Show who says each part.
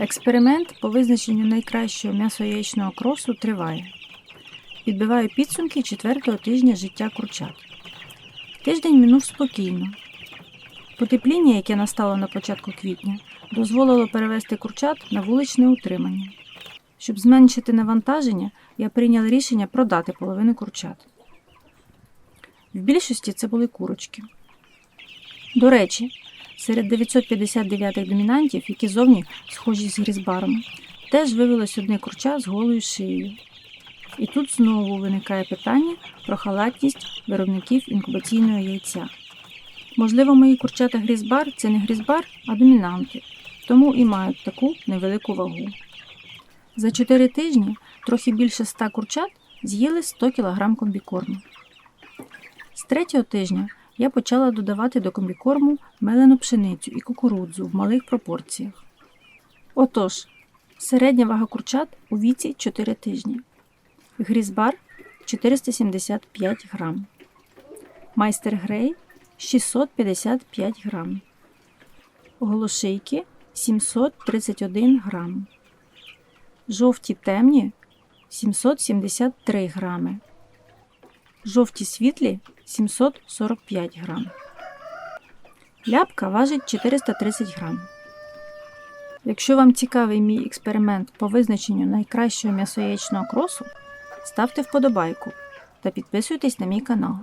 Speaker 1: Експеримент по визначенню найкращого м'ясо-яєчного кросу триває. Підбиваю підсумки четвертого тижня життя курчат. Тиждень минув спокійно. Потепління, яке настало на початку квітня, дозволило перевести курчат на вуличне утримання. Щоб зменшити навантаження, я прийняла рішення продати половину курчат. В більшості це були курочки. До речі, серед 959 домінантів, які зовні схожі з грізбаром, теж вивелось одне курча з голою шиєю. І тут знову виникає питання про халатність виробників інкубаційного яйця. Можливо, мої курчата грізбар це не грізбар, а домінанти, тому і мають таку невелику вагу. За 4 тижні трохи більше 100 курчат з'їли 100 кг комбікорму. З третього тижня я почала додавати до комбікорму мелену пшеницю і кукурудзу в малих пропорціях. Отож, середня вага курчат у віці 4 тижні. Грізбар 475 грам. Майстер Грей 655 грам. Голошийки 731 грам. Жовті темні 773 грами. Жовті світлі 745 грам. Ляпка важить 430 грам. Якщо вам цікавий мій експеримент по визначенню найкращого м'ясоячного кросу, ставте вподобайку та підписуйтесь на мій канал.